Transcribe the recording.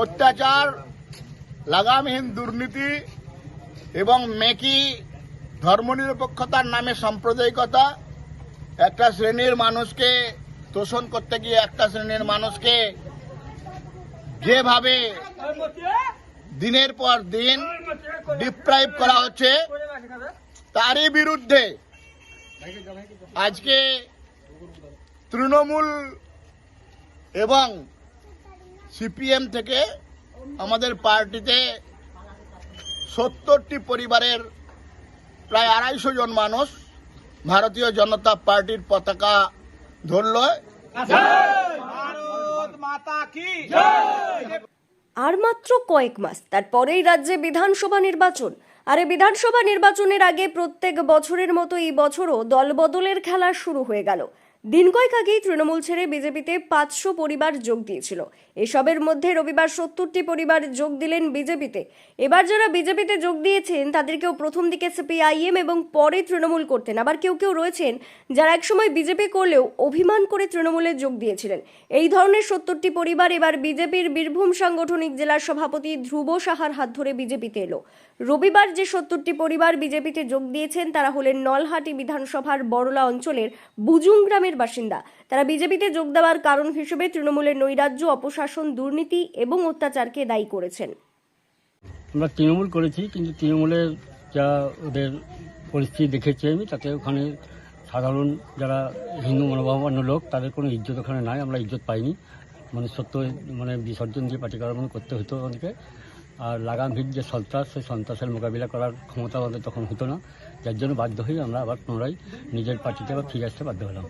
অত্যাচার, লাগামহীন দুর্নীতি এবং মেকি ধর্মনিরপেক্ষতার নামে সাম্প্রদায়িকতা, একটা শ্রেণির মানুষকে তোষণ করতে গিয়ে একটা শ্রেণির মানুষকে যেভাবে দিনের পর দিন ডিপ্রাইভ করা হচ্ছে, তারই বিরুদ্ধে আজকে তৃণমূল এবং সিপিএম থেকে আমাদের পার্টিতে সত্তরটি পরিবারের প্রায় আড়াইশো জন মানুষ ভারতীয় জনতা পার্টির পতাকা ধরল। আর মাত্র কয়েক মাস, তারপরেই রাজ্যে বিধানসভা নির্বাচন। আর বিধানসভা নির্বাচনের আগে প্রত্যেক বছরের মতো এই বছরও দলবদলের খেলা শুরু হয়ে গেল। দিন কয়েক আগেই তৃণমূল ছেড়ে বিজেপিতে পাঁচশো পরিবার যোগ দিয়েছিল। এসবের মধ্যে রবিবার সত্তরটি পরিবার যোগ দিলেন বিজেপিতে। এবার যারা বিজেপিতে যোগ দিয়েছেন, তাদেরকেও প্রথম দিকে সিপিআইএম এবং পরে তৃণমূল করতেন। আবার কেউ কেউ রয়েছেন যারা একসময় বিজেপি করলেও অভিমান করে তৃণমূলে যোগ দিয়েছিলেন। এই ধরনের সত্তরটি পরিবার এবার বিজেপির বীরভূম সাংগঠনিক জেলার সভাপতি ধ্রুব সাহার হাত ধরে বিজেপিতে এলো। রবিবার যে সত্তরটি পরিবার বিজেপিতে যোগ দিয়েছেন, তারা হলেন নলহাটি বিধানসভার বড়লা অঞ্চলের বুজুং গ্রামের বাসিন্দা। তারা বিজেপিতে যোগ দেওয়ার কারণ হিসেবে তৃণমূলের নৈরাজ্য, অপশাসন, দুর্নীতি এবং অত্যাচারকে দায়ী করেছেন। আমরা তৃণমূল করেছি, কিন্তু তৃণমূলের যা ওদের পরিস্থিতি দেখেছি আমি, তাতে ওখানে সাধারণ যারা হিন্দু মনোভাবান্য লোক, তাদের কোনো ইজ্জত ওখানে নাই, আমরা ইজ্জত পাইনি। মানে সত্য মানে বিসর্জন দিয়ে পার্টি করার করতে হতো আমাদেরকে। আর লাগাম ভিড় যে সন্ত্রাস, সেই সন্ত্রাসের মোকাবিলা করার ক্ষমতা আমাদের তখন হতো না। যার জন্য বাধ্য হয়ে আমরা আবার পুনরায় নিজের পার্টিতে আবার ফিরে আসতে বাধ্য হলাম।